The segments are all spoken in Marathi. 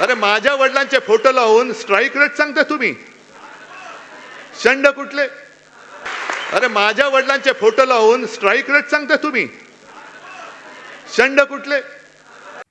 अरे माझ्या वडिलांचे फोटो लावून स्ट्राईक रेट सांगता तुम्ही. शंड कुठले? अरे माझ्या वडिलांचे फोटो लावून स्ट्राईक रेट सांगता तुम्ही. शंड कुठले?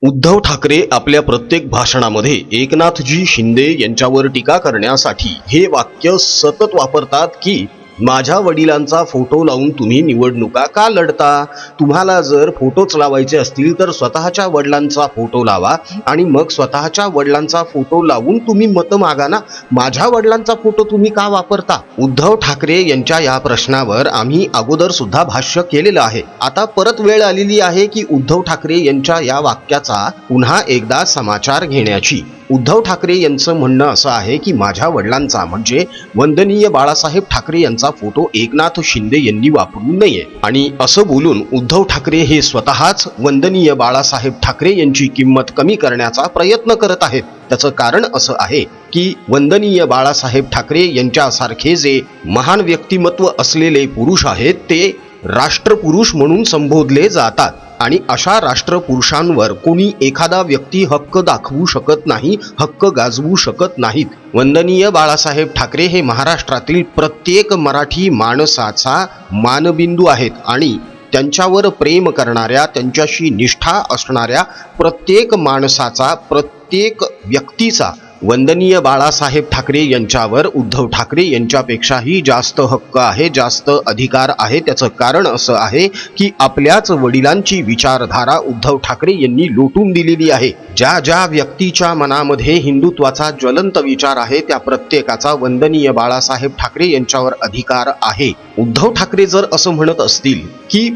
उद्धव ठाकरे आपल्या प्रत्येक भाषणामध्ये एकनाथजी शिंदे यांच्यावर टीका करण्यासाठी हे वाक्य सतत वापरतात की माझ्या वडिलांचा फोटो लावून तुम्ही निवडणुका का लढता? तुम्हाला जर फोटोच लावायचे असतील तर स्वतःच्या वडिलांचा फोटो लावा आणि मग स्वतःच्या वडिलांचा फोटो लावून तुम्ही मतं मागा ना. माझ्या वडिलांचा फोटो तुम्ही का वापरता? उद्धव ठाकरे यांच्या या प्रश्नावर आम्ही अगोदर सुद्धा भाष्य केलेलं आहे. आता परत वेळ आलेली आहे की उद्धव ठाकरे यांच्या या वाक्याचा पुन्हा एकदा समाचार घेण्याची. उद्धव ठाकरे यांचं म्हणणं असं आहे की माझ्या वडिलांचा म्हणजे वंदनीय बाळासाहेब ठाकरे यांचा फोटो एकनाथ शिंदे यांनी वापरू नये. आणि असं बोलून उद्धव ठाकरे हे स्वतःच वंदनीय बाळासाहेब ठाकरे यांची किंमत कमी करण्याचा प्रयत्न करत आहेत. त्याचं कारण असं आहे की वंदनीय बाळासाहेब ठाकरे यांच्यासारखे जे महान व्यक्तिमत्व असलेले पुरुष आहेत ते राष्ट्रपुरुष म्हणून संबोधले जातात. आणि अशा राष्ट्रपुरुषांवर कोणी एखादा व्यक्ती हक्क दाखवू शकत नाही हक्क गाजवू शकत नाहीत. वंदनीय बाळासाहेब ठाकरे हे महाराष्ट्रातील प्रत्येक मराठी माणसाचा मानबिंदू आहेत आणि त्यांच्यावर प्रेम करणाऱ्या त्यांच्याशी निष्ठा असणाऱ्या प्रत्येक माणसाचा प्रत्येक व्यक्तीचा वंदनीय बाळासाहेब ठाकरे यांच्यावर उद्धव ठाकरे यांच्यापेक्षाही जास्त हक्क आहे जास्त अधिकार आहे. त्याचं कारण असं आहे की आपल्याच वडिलांची विचारधारा उद्धव ठाकरे यांनी लोटून दिलेली आहे. ज्या ज्या व्यक्तीच्या मनामध्ये हिंदुत्वाचा ज्वलंत विचार आहे त्या प्रत्येकाचा वंदनीय बाळासाहेब ठाकरे यांच्यावर अधिकार आहे. उद्धव ठाकरे जर असं म्हणत असतील की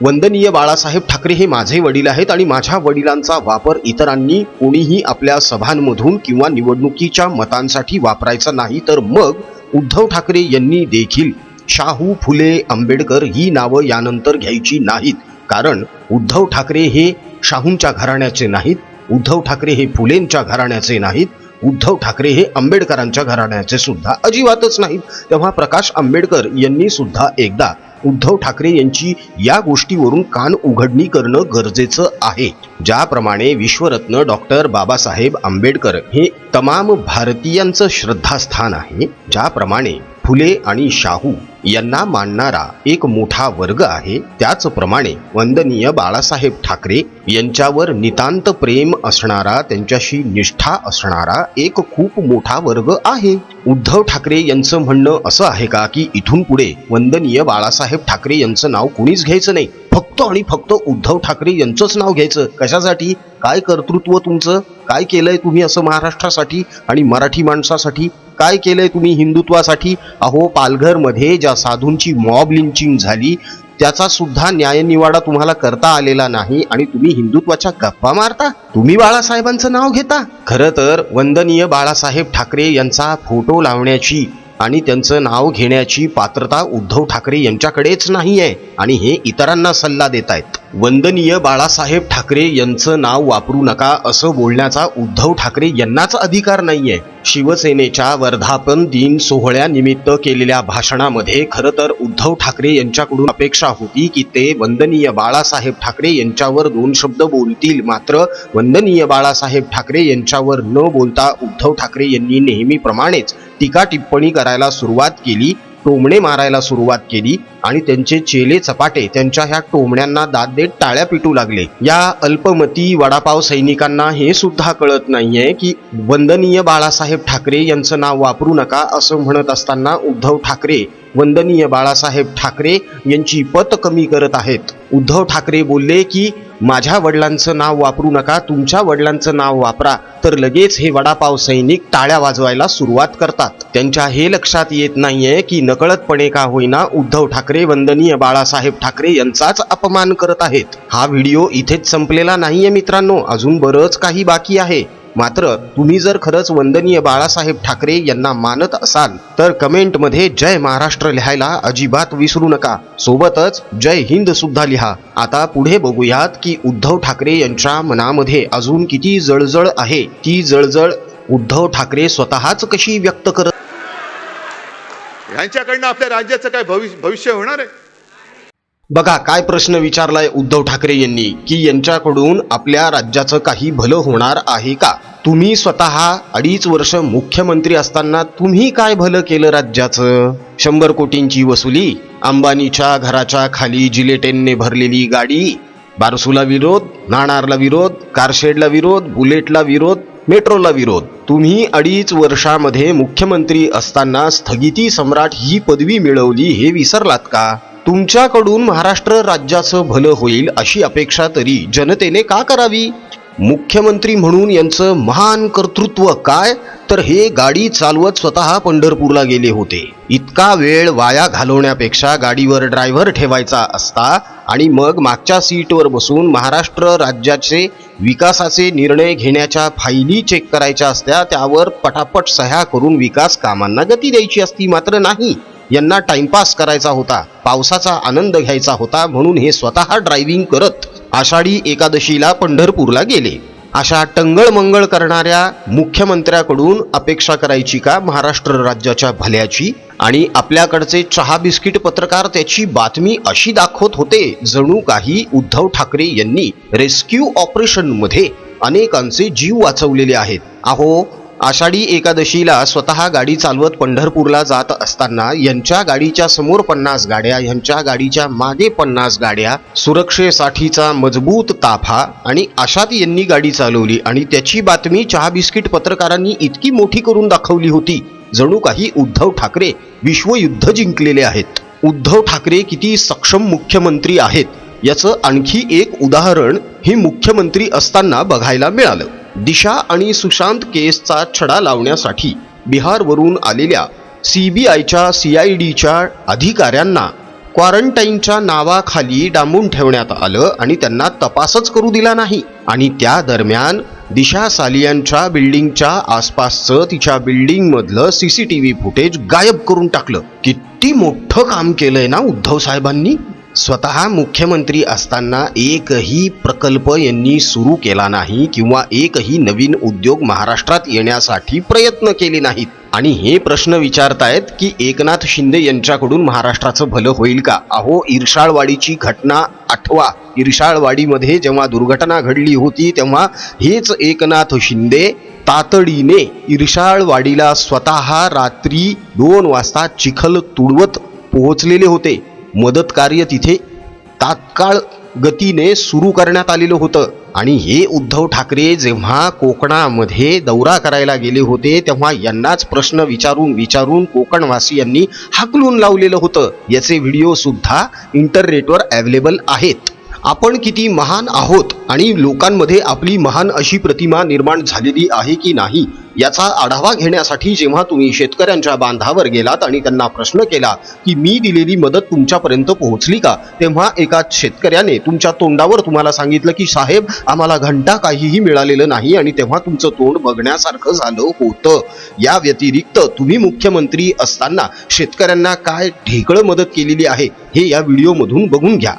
वंदनीय बाळासाहेब ठाकरे हे माझे वडील आहेत आणि माझ्या वडिलांचा वापर इतरांनी कोणीही आपल्या सभांमधून किंवा निवडणुकीच्या मतांसाठी वापरायचा नाही तर मग उद्धव ठाकरे यांनी देखील शाहू फुले आंबेडकर ही नावं यानंतर घ्यायची नाहीत. कारण उद्धव ठाकरे हे शाहूंच्या घराण्याचे नाहीत उद्धव ठाकरे हे फुलेंच्या घराण्याचे नाहीत उद्धव ठाकरे हे आंबेडकरांच्या घराण्याचे सुद्धा अजिबातच नाहीत. तेव्हा प्रकाश आंबेडकर यांनी सुद्धा एकदा उद्धव ठाकरे यांची या गोष्टीवरून कान उघडणी करणं गरजेचं आहे. ज्याप्रमाणे विश्वरत्न डॉक्टर बाबासाहेब आंबेडकर हे तमाम भारतीयांचं श्रद्धास्थान आहे. ज्याप्रमाणे फुले आणि शाहू यांना मानणारा एक मोठा वर्ग आहे. त्याचप्रमाणे वंदनीय बाळासाहेब ठाकरे यांच्यावर नितांत प्रेम असणारा त्यांच्याशी निष्ठा असणारा एक खूप मोठा वर्ग आहे. उद्धव ठाकरे यांचं म्हणणं असं आहे का की इथून पुढे वंदनीय बाळासाहेब ठाकरे यांचं नाव कुणीच घ्यायचं नाही? फक्त आणि फक्त उद्धव ठाकरे यांचंच नाव घ्यायचं. कशासाठी? काय कर्तृत्व तुमचं? काय केलंय तुम्ही असं महाराष्ट्रासाठी आणि मराठी माणसासाठी? काय केलंय तुम्ही हिंदुत्वासाठी? अहो पालघरमध्ये ज्या साधूंची मॉब लिंचिंग झाली त्याचा सुद्धा न्यायनिवाडा तुम्हाला करता आलेला नाही आणि तुम्ही हिंदुत्वाच्या गप्पा मारता? तुम्ही बाळासाहेबांचं नाव घेता? खरं तर वंदनीय बाळासाहेब ठाकरे यांचा फोटो लावण्याची आणि त्यांचं नाव घेण्याची पात्रता उद्धव ठाकरे यांच्याकडेच नाही आहे आणि हे इतरांना सल्ला देत आहेत वंदनीय बाळासाहेब ठाकरे यांचं नाव वापरू नका असं बोलण्याचा उद्धव ठाकरे यांनाच अधिकार नाहीये. शिवसेनेच्या वर्धापन दिन सोहळ्यानिमित्त केलेल्या भाषणामध्ये खरं तर उद्धव ठाकरे यांच्याकडून अपेक्षा होती की ते वंदनीय बाळासाहेब ठाकरे यांच्यावर दोन शब्द बोलतील. मात्र वंदनीय बाळासाहेब ठाकरे यांच्यावर न बोलता उद्धव ठाकरे यांनी नेहमीप्रमाणेच टीका टिप्पणी करायला सुरुवात केली. टोमणे मारायला सुरुवात केली आणि त्यांचे चेले चपाटे त्यांच्या ह्या टोमण्यांना दाद देत टाळ्या पिटू लागले. या अल्पमती वडापाव सैनिकांना हे सुद्धा कळत नाहीये की वंदनीय बाळासाहेब ठाकरे यांचं नाव वापरू नका असं म्हणत असताना उद्धव ठाकरे वंदनीय बाळासाहेब ठाकरे यांची पत कमी करत आहेत. उद्धव ठाकरे बोलले की माझ्या वडिलांचं नाव वापरू नका तुमच्या वडिलांचं नाव वापरा. तर लगेच हे वडापाव सैनिक टाळ्या वाजवायला सुरुवात करतात. त्यांच्या हे लक्षात येत नाहीये की नकळतपणे का होईना उद्धव ठाकरे वंदनीय बाळासाहेब ठाकरे यांचाच अपमान करत आहेत. हा व्हिडिओ इथेच संपलेला नाहीये मित्रांनो. अजून बरंच काही बाकी आहे. मात्र तुम्ही जर खरंच वंदनीय बाळासाहेब ठाकरे यांना मानत असाल तर कमेंटमध्ये जय महाराष्ट्र लिहायला अजिबात विसरू नका. सोबतच जय हिंद सुद्धा लिहा. आता पुढे बघूयात की उद्धव ठाकरे यांच्या मनामध्ये अजून किती जळजळ आहे. ती जळजळ उद्धव ठाकरे स्वतःच कशी व्यक्त करत यांच्याकडनं आपल्या राज्याचं काय भविष्य भविष्य होणार आहे? बघा काय प्रश्न विचारलाय उद्धव ठाकरे यांनी की यांच्याकडून आपल्या राज्याचं काही भलं होणार आहे का? तुम्ही स्वतः अडीच वर्ष मुख्यमंत्री असताना तुम्ही काय भलं केलं राज्याचं? शंभर कोटींची वसुली अंबानीच्या घराच्या खाली जिलेटेनने भरलेली गाडी बारसूला विरोध नाणारला विरोध कारशेडला विरोध बुलेटला विरोध मेट्रोला विरोध. तुम्ही अडीच वर्षामध्ये मुख्यमंत्री असताना स्थगिती सम्राट ही पदवी मिळवली हे विसरलात का? तुमच्याकडून महाराष्ट्र राज्याचं भलं होईल अशी अपेक्षा तरी जनतेने का करावी? मुख्यमंत्री म्हणून यांचं महान कर्तृत्व काय? तर हे गाडी चालवत स्वतः पंढरपूरला गेले होते. इतका वेळ वाया घालवण्यापेक्षा गाडीवर ड्रायव्हर ठेवायचा असता आणि मग मागच्या सीटवर बसून महाराष्ट्र राज्याचे विकासाचे निर्णय घेण्याच्या फायली चेक करायच्या असत्या त्यावर पटापट सह्या करून विकास कामांना गती द्यायची असती मात्र नाही. यांना टाइमपास करायचा होता. पावसाचा आनंद घ्यायचा होता म्हणून हे स्वतः ड्रायव्हिंग करत आषाढी एकादशीला पंढरपूरला गेले. अशा टंगळ मंगळ करणाऱ्या मुख्यमंत्र्याकडून अपेक्षा करायची का महाराष्ट्र राज्याच्या भल्याची? आणि आपल्याकडचे चहा बिस्किट पत्रकार त्याची बातमी अशी दाखवत होते जणू काही उद्धव ठाकरे यांनी रेस्क्यू ऑपरेशनमध्ये अनेकांचे जीव वाचवलेले आहेत. अहो आषाढी एकादशीला स्वतः गाडी चालवत पंढरपूरला जात असताना यांच्या गाडीच्या समोर पन्नास गाड्या यांच्या गाडीच्या मागे पन्नास गाड्या सुरक्षेसाठीचा मजबूत ताफा आणि अशात यांनी गाडी चालवली आणि त्याची बातमी चहा बिस्किट पत्रकारांनी इतकी मोठी करून दाखवली होती. जणू काही उद्धव ठाकरे विश्वयुद्ध जिंकलेले आहेत. उद्धव ठाकरे किती सक्षम मुख्यमंत्री आहेत याचं आणखी एक उदाहरण हे मुख्यमंत्री असताना बघायला मिळालं. दिशा आणि सुशांत केसचा छडा लावण्यासाठी बिहारवरून आलेल्या सी बी आयच्या सी आय डीच्या अधिकाऱ्यांना क्वारंटाईनच्या नावाखाली डांबून ठेवण्यात आलं आणि त्यांना तपासच करू दिला नाही. आणि त्या दरम्यान दिशा सालियांच्या बिल्डिंगच्या आसपासचं तिच्या बिल्डिंगमधलं C C T V footage गायब करून टाकलं. किती मोठं काम केलंय ना उद्धव साहेबांनी? स्वतः मुख्यमंत्री असताना एकही प्रकल्प यांनी सुरू केला नाही किंवा एकही नवीन उद्योग महाराष्ट्रात येण्यासाठी प्रयत्न केले नाहीत. आणि हे प्रश्न विचारतायत की एकनाथ शिंदे यांच्याकडून महाराष्ट्राचं भलं होईल का? अहो इरशाळवाडीची घटना आठवा. इरशाळवाडीमध्ये जेव्हा दुर्घटना घडली होती तेव्हा हेच एकनाथ शिंदे तातडीने इरशाळवाडीला स्वतः रात्री दोन वाजता चिखल तुडवत पोहोचलेले होते. मदत कार्य तिथे तात्काळ गतीने सुरू करण्यात आलेलं होतं. आणि हे उद्धव ठाकरे जेव्हा कोकणामध्ये दौरा करायला गेले होते तेव्हा यांनाच प्रश्न विचारून विचारून कोकणवासियांनी हाकलून लावलेलं होतं. याचे व्हिडिओ सुद्धा इंटरनेटवर अवेलेबल आहेत. आपण किती महान आहोत आणि लोकांमध्ये आपली महान अशी प्रतिमा निर्माण झालेली आहे की नाही याचा आढावा घेण्यासाठी जेव्हा तुम्ही शेतकऱ्यांच्या बांधावर गेलात आणि त्यांना प्रश्न केला की मी दिलेली मदत तुमच्यापर्यंत पोहोचली का तेव्हा एका शेतकऱ्याने तुमच्या तोंडावर तुम्हाला सांगितलं की साहेब आम्हाला घंटा काहीही मिळालेलं नाही आणि तेव्हा तुमचं तोंड बघण्यासारखं झालं होतं. या व्यतिरिक्त तुम्ही मुख्यमंत्री असताना शेतकऱ्यांना काय ढेकळं मदत केलेली आहे हे या व्हिडिओमधून बघून घ्या.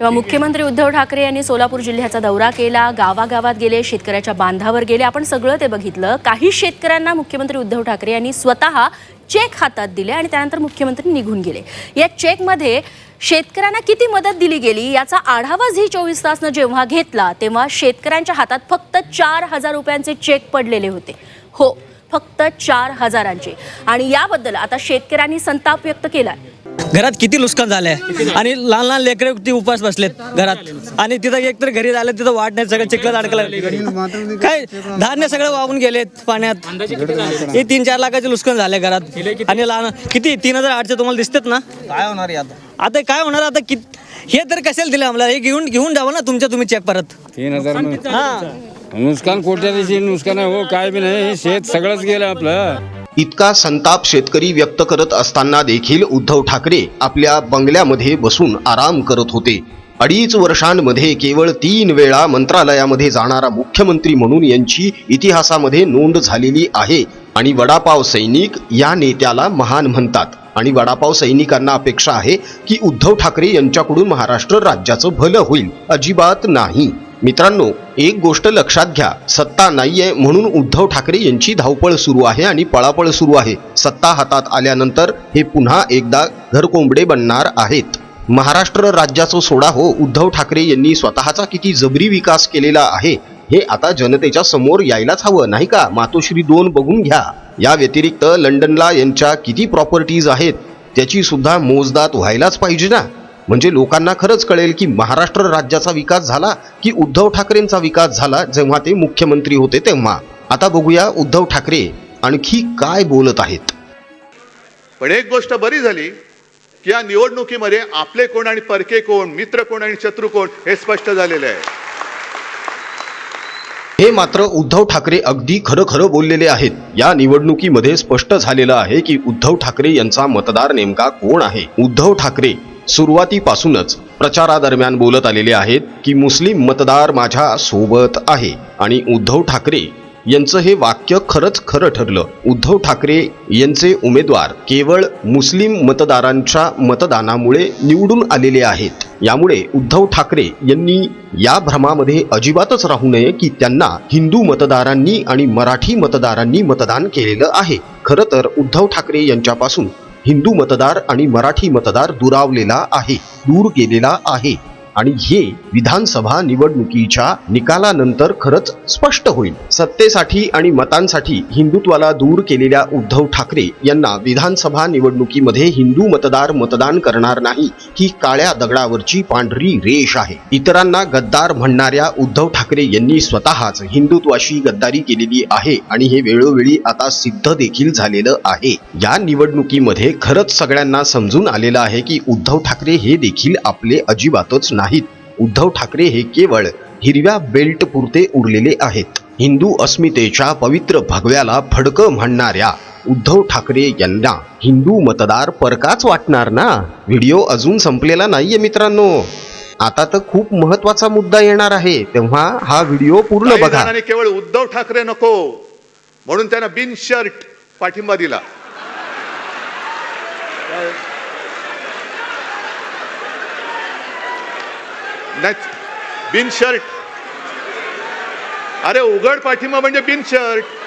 तेव्हा मुख्यमंत्री उद्धव ठाकरे यांनी सोलापूर जिल्ह्याचा दौरा केला गावागावात गेले शेतकऱ्याच्या बांधावर गेले. आपण सगळं ते बघितलं. काही शेतकऱ्यांना मुख्यमंत्री उद्धव ठाकरे यांनी स्वतः चेक हातात दिले आणि त्यानंतर मुख्यमंत्री निघून गेले. या चेकमध्ये शेतकऱ्यांना किती मदत दिली गेली याचा आढावा झी चोवीस तासनं जेव्हा घेतला तेव्हा शेतकऱ्यांच्या हातात फक्त चार हजार रुपयांचे चेक पडलेले होते. हो फक्त चार हजारांचे. आणि याबद्दल आता शेतकऱ्यांनी संताप व्यक्त केला घरात किती नुकसान झालंय? आणि लहान लहान लेकरे ती उपास बसलेत घरात? आणि तिथं एक तर घरी झालं तिथं वाट नाही सगळं चिखलात अडकलं. काय? धान्य सगळं वाहून गेलेत पाण्यात. हे तीन चार लाखाचे नुकसान झाले घरात. आणि लहान किती? तीन हजार आठशे तुम्हाला दिसतात ना? काय होणार आहे आता? आता काय होणार आता? कि हे तर कशाला दिले आम्हाला? हे घेऊन घेऊन जावं ना तुमच्या तुम्ही चेक परत. तीन हजार हा. नुकसान कोट्या दिवशी नुकसान आहे हो काय बी नाही शेत सगळंच गेलं आपलं. इतका संताप शेतकरी व्यक्त करत असताना देखील उद्धव ठाकरे आपल्या बंगल्यामध्ये बसून आराम करत होते. अडीच वर्षांमध्ये केवळ तीन वेळा मंत्रालयामध्ये जाणारा मुख्यमंत्री म्हणून यांची इतिहासामध्ये नोंद झालेली आहे आणि वडापाव सैनिक या नेत्याला महान म्हणतात. आणि वडापाव सैनिकांना अपेक्षा आहे की उद्धव ठाकरे यांच्याकडून महाराष्ट्र राज्याचं भलं होईल. अजिबात नाही. मित्रांनो एक गोष्ट लक्षात घ्या. सत्ता नाहीये म्हणून उद्धव ठाकरे यांची धावपळ सुरू आहे आणि पळापळ सुरू आहे. सत्ता हातात आल्यानंतर हे पुन्हा एकदा घरकोंबडे बनणार आहेत. महाराष्ट्र राज्याचं सोडा हो उद्धव ठाकरे यांनी स्वतःचा किती जबरी विकास केलेला आहे हे आता जनतेच्या समोर यायलाच हवं नाही का? मातोश्री दोन बघून घ्या. या व्यतिरिक्त लंडनला यांच्या किती प्रॉपर्टीज आहेत त्याची सुद्धा मोजदात व्हायलाच पाहिजे ना? म्हणजे लोकांना खरंच कळेल की महाराष्ट्र राज्याचा विकास झाला की उद्धव ठाकरेंचा विकास झाला जेव्हा ते मुख्यमंत्री होते तेव्हा. आता बघूया उद्धव ठाकरे आणखी काय बोलत आहेत. पण एक गोष्ट बरी झाली की या निवडणुकीमध्ये आपले कोण आणि परके कोण मित्र कोण आणि शत्रू कोण हे स्पष्ट झालेले आहे. हे मात्र उद्धव ठाकरे अगदी खरं खरं बोललेले आहेत. या निवडणुकीमध्ये स्पष्ट झालेलं आहे की उद्धव ठाकरे यांचा मतदार नेमका कोण आहे? उद्धव ठाकरे सुरुवातीपासूनच प्रचारादरम्यान बोलत आलेले आहेत की मुस्लिम मतदार माझ्या सोबत आहे आणि उद्धव ठाकरे यांचं हे वाक्य खरंच खरं ठरलं. उद्धव ठाकरे यांचे उमेदवार केवळ मुस्लिम मतदारांच्या मतदानामुळे निवडून आलेले आहेत. यामुळे उद्धव ठाकरे यांनी या भ्रमामध्ये अजिबातच राहू नये की त्यांना हिंदू मतदारांनी आणि मराठी मतदारांनी मतदान केलेलं आहे. खरं तर उद्धव ठाकरे यांच्यापासून हिंदू मतदार आणि मराठी मतदार दुरावलेला आहे दूर गेलेला आहे. आणि हे विधानसभा निवडणुकीच्या निकालानंतर खरंच स्पष्ट होईल. सत्तेसाठी आणि मतांसाठी हिंदुत्वाला दूर केलेल्या उद्धव ठाकरे यांना विधानसभा निवडणुकीमध्ये हिंदू मतदार मतदान करणार नाही ही काळ्या दगडावरची पांढरी रेष आहे. इतरांना गद्दार म्हणणाऱ्या उद्धव ठाकरे यांनी स्वतःच हिंदुत्वाशी गद्दारी केलेली आहे आणि हे वेळोवेळी आता सिद्ध देखील झालेलं आहे. या निवडणुकीमध्ये खरंच सगळ्यांना समजून आलेलं आहे की उद्धव ठाकरे हे देखील आपले अजिबातच नाहीत. उद्धव ठाकरे हे केवळ हिरव्या बेल्ट पुरते उरलेले आहेत. हिंदू अस्मितेच्या पवित्र भगव्याला फडकं म्हणणाऱ्या उद्धव ठाकरे यांना हिंदू मतदार परकाच वाटणार ना? व्हिडिओ अजून संपलेला नाहीये मित्रांनो. आता तर खूप महत्त्वाचा मुद्दा येणार आहे. तेव्हा हा व्हिडिओ पूर्ण बघा. केवळ उद्धव ठाकरे नको. म्हणून त्यांना बिन शर्ट पाठिंबा दिला. नाही, बिन शर्ट अरे उघड पाठिंबा म्हणजे बिन शर्ट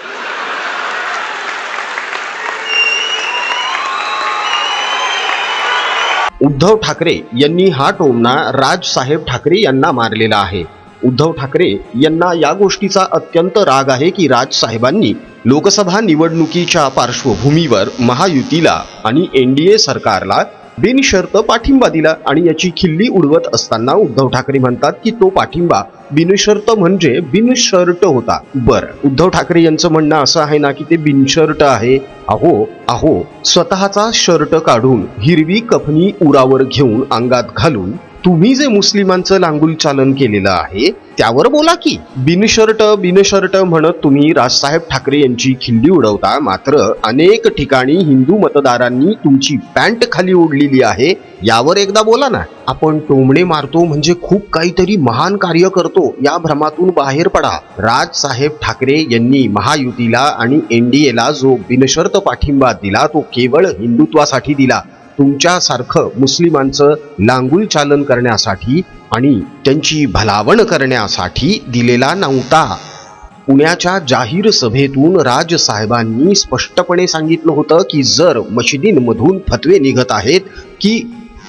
उद्धव ठाकरे यांनी हा टोमणा राजसाहेब ठाकरे यांना मारलेला आहे. उद्धव ठाकरे यांना या गोष्टीचा अत्यंत राग आहे की राजसाहेबांनी लोकसभा निवडणुकीच्या पार्श्वभूमीवर महायुतीला आणि एन डी ए सरकारला बिनशर्त पाठिंबा दिला आणि याची खिल्ली उडवत असताना उद्धव ठाकरे म्हणतात की तो पाठिंबा बिनशर्त म्हणजे बिनशर्ट होता. बर उद्धव ठाकरे यांचं म्हणणं असं आहे ना की ते बिनशर्ट आहे? अहो अहो स्वतःचा शर्ट काढून हिरवी कफनी उरावर घेऊन अंगात घालून तुम्ही जे मुस्लिमांचं लांगुल चालन केलेलं आहे त्यावर बोला की. बिनशर्ट बिनशर्ट म्हणत तुम्ही राजसाहेब ठाकरे यांची खिल्ली उडवता मात्र अनेक ठिकाणी हिंदू मतदारांनी तुमची पॅन्ट खाली ओढलेली आहे यावर एकदा बोला ना. आपण टोमणे मारतो म्हणजे खूप काहीतरी महान कार्य करतो या भ्रमातून बाहेर पडा. राजसाहेब ठाकरे यांनी महायुतीला आणि एनडीएला जो बिनशर्त पाठिंबा दिला तो केवळ हिंदुत्वासाठी दिला. तुमच्यासारखं मुस्लिमांचं लांगुल चालन करण्यासाठी आणि त्यांची भलावण करण्यासाठी दिलेला नव्हता. पुण्याच्या जाहीर सभेतून राजसाहेबांनी स्पष्टपणे सांगितलं होतं की जर मशिदींमधून फतवे निघत आहेत की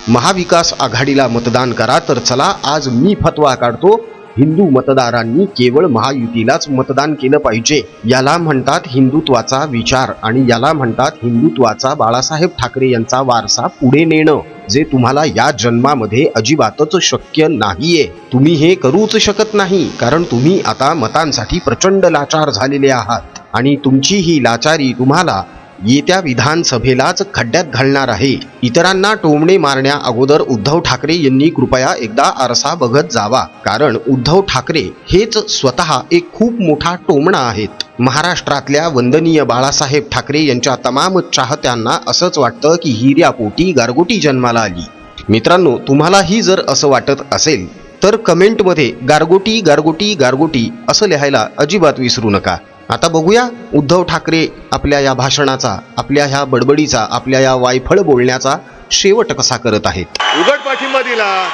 महाविकास आघाडीला मतदान करा तर चला आज मी फतवा काढतो. हिंदू मतदारांनी केवळ महायुतीलाच मतदान केलं पाहिजे. याला म्हणतात हिंदुत्वाचा विचार आणि याला म्हणतात हिंदुत्वाचा बाळासाहेब ठाकरे यांचा वारसा पुढे नेणं जे तुम्हाला या जन्मामध्ये अजिबातच शक्य नाहीये. तुम्ही हे करूच शकत नाही कारण तुम्ही आता मतांसाठी प्रचंड लाचार झालेले आहात. आणि तुमची ही लाचारी तुम्हाला येत्या विधानसभेलाच खड्ड्यात घालणार आहे. इतरांना टोमणे मारण्या अगोदर उद्धव ठाकरे यांनी कृपया एकदा आरसा बघत जावा. कारण उद्धव ठाकरे हेच स्वतः एक खूप मोठा टोमणा आहेत. महाराष्ट्रातल्या वंदनीय बाळासाहेब ठाकरे यांच्या तमाम चाहत्यांना असंच वाटतं की हिऱ्यापोटी गारगोटी जन्माला आली. मित्रांनो तुम्हालाही जर असं वाटत असेल तर कमेंटमध्ये गारगोटी गारगोटी गारगोटी असं लिहायला अजिबात विसरू नका. आता बघूया उद्धव ठाकरे आपल्या या भाषणाचा आपल्या ह्या बडबडीचा आपल्या या वायफळ बोलण्याचा शेवट कसा करत आहेत? उघड पाठिंबा दिला.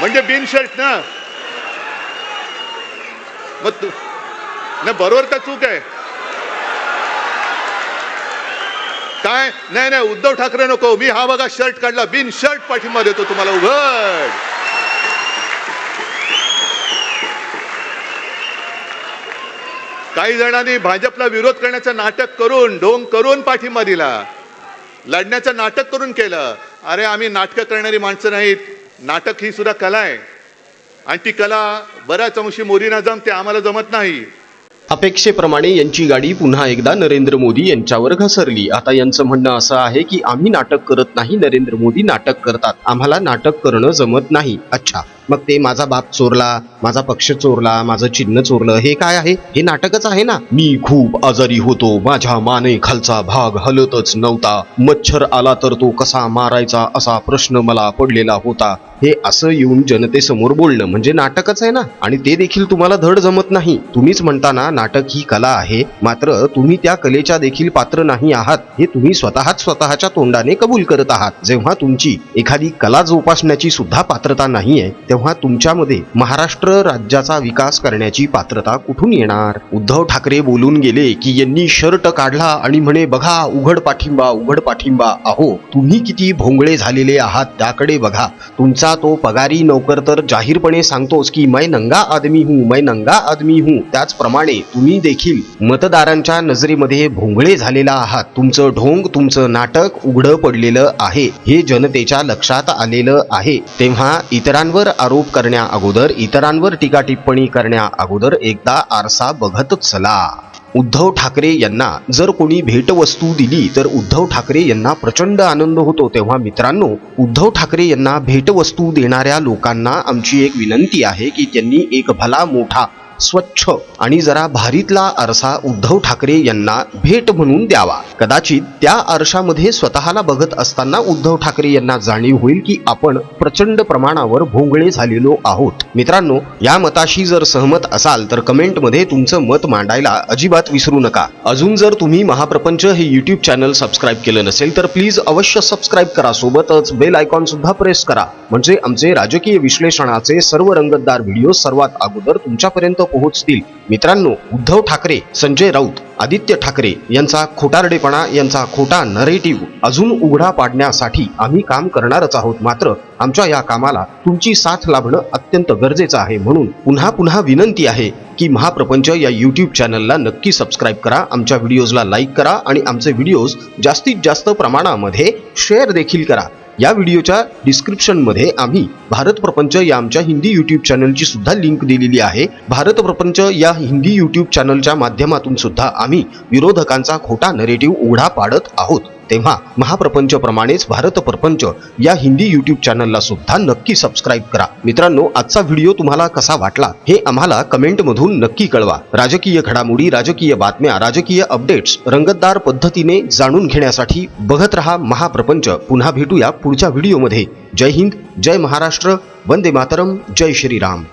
म्हणजे बिन शर्ट ना? मग तू नाही बरोबर का चूक आहे. काय? नाही नाही उद्धव ठाकरे नको. मी हा बघा शर्ट काढला. बिन शर्ट पाठिंबा देतो तुम्हाला. उघड. काही जणांनी भाजपला विरोध करण्याचं नाटक करून ढोंग करून पाठिंबा दिला. लढण्याचं नाटक करून केलं. अरे आम्ही नाटकं करणारी माणसं नाहीत. नाटक ही सुद्धा कला आहे. आणि ती कला बऱ्याच अंशी मोरीना जमते आम्हाला जमत नाही. अपेक्षेप्रमाणे यांची गाडी पुन्हा एकदा नरेंद्र मोदी यांच्यावर घसरली. आता यांचं म्हणणं असं आहे की आम्ही नाटक करत नाही नरेंद्र मोदी नाटक करतात. आम्हाला नाटक करणं जमत नाही. अच्छा. मग ते माझा बाप चोरला माझा पक्ष चोरला माझं चिन्ह चोरलं हे काय आहे? हे नाटकच आहे ना? मी खूप आजारी होतो माझ्या माने खालचा भाग हलतच नव्हता. मच्छर आला तर तो कसा मारायचा असा प्रश्न मला पडलेला होता. हे असं येऊन जनतेसमोर बोलणं म्हणजे नाटकच आहे ना? आणि ते देखील तुम्हाला धड जमत नाही. तुम्हीच म्हणताना नाटक ही कला आहे. मात्र तुम्ही त्या कलेच्या देखील पात्र नाही आहात. हे तुम्ही स्वतःच स्वतःच्या तोंडाने कबूल करत आहात. जेव्हा तुमची एखादी कला जोपासण्याची सुद्धा पात्रता नाहीये तेव्हा तुमच्यामध्ये महाराष्ट्र राज्याचा विकास करण्याची पात्रता कुठून येणार? उद्धव ठाकरे बोलून गेले की यांनी शर्ट काढला आणि म्हणे बघा उघड पाठिंबा उघड पाठिंबा. अहो तुम्ही किती भोंगळे झालेले आहात त्याकडे बघा. तुमचा तो पगारी नोकर तर जाहीरपणे सांगतोच की मै नंगा आदमी हूं मै नंगा आदमी हूं. त्याचप्रमाणे तुम्ही देखील मतदारांच्या नजरेमध्ये भोंगळे झालेला आहात. तुमचं ढोंग तुमचं नाटक उघडं पडलेलं आहे. हे जनतेच्या लक्षात आलेलं आहे. तेव्हा इतरांवर आरोप करण्या अगोदर इतरांवर टीका टिप्पणी करण्या अगोदर एकदा आरसा बघत चला. उद्धव ठाकरे यांना जर कोणी भेटवस्तू दिली तर उद्धव ठाकरे यांना प्रचंड आनंद होतो. तेव्हा मित्रांनो उद्धव ठाकरे यांना भेटवस्तू देणाऱ्या लोकांना आमची एक विनंती आहे की त्यांनी एक भला मोठा स्वच्छ आणि जरा भारीतला आरसा उद्धव ठाकरे यांना भेट म्हणून द्यावा. कदाचित त्या आरशामध्ये स्वतःला बघत असताना उद्धव ठाकरे यांना जाणीव होईल की आपण प्रचंड प्रमाणावर भोंगळे झालेलो आहोत. मित्रांनो या मताशी जर सहमत असाल तर कमेंटमध्ये तुमचं मत मांडायला अजिबात विसरू नका. अजून जर तुम्ही महाप्रपंच हे युट्यूब चॅनल सबस्क्राईब केलं नसेल तर प्लीज अवश्य सबस्क्राईब करा. सोबतच बेल आयकॉन सुद्धा प्रेस करा. म्हणजे आमचे राजकीय विश्लेषणाचे सर्व रंगतदार व्हिडिओ सर्वात अगोदर तुमच्यापर्यंत पोहोचतील. मित्रांनो उद्धव ठाकरे संजय राऊत आदित्य ठाकरे यांचा खोटारडेपणा यांचा खोटा नरेटिव्ह अजून उघडा पाडण्यासाठी आम्ही काम करणारच आहोत. मात्र आमच्या या कामाला तुमची साथ लाभणं अत्यंत गरजेचं आहे म्हणून पुन्हा पुन्हा विनंती आहे की महाप्रपंच या यूट्यूब चॅनलला नक्की सबस्क्राईब करा आमच्या व्हिडिओजला लाईक करा आणि आमचे व्हिडिओज जास्तीत जास्त प्रमाणामध्ये शेअर देखील करा. या व्हिडिओच्या डिस्क्रिप्शनमध्ये आम्ही भारत प्रपंच या आमच्या हिंदी यूट्यूब चॅनलची सुद्धा लिंक दिलेली आहे. भारत प्रपंच या हिंदी यूट्यूब चॅनलच्या माध्यमातून सुद्धा आम्ही विरोधकांचा खोटा नरेटिव्ह उघडा पाडत आहोत. तेव्हा महाप्रपंच प्रमाणेच भारत प्रपंच या हिंदी यूट्यूब चॅनलला सुद्धा नक्की सबस्क्राईब करा. मित्रांनो आजचा व्हिडिओ तुम्हाला कसा वाटला हे आम्हाला कमेंटमधून नक्की कळवा. राजकीय घडामोडी राजकीय बातम्या राजकीय अपडेट्स रंगतदार पद्धतीने जाणून घेण्यासाठी बघत रहा महाप्रपंच. पुन्हा भेटूया पुढच्या व्हिडिओमध्ये जय हिंद जय महाराष्ट्र वंदे मातरम जय श्रीराम.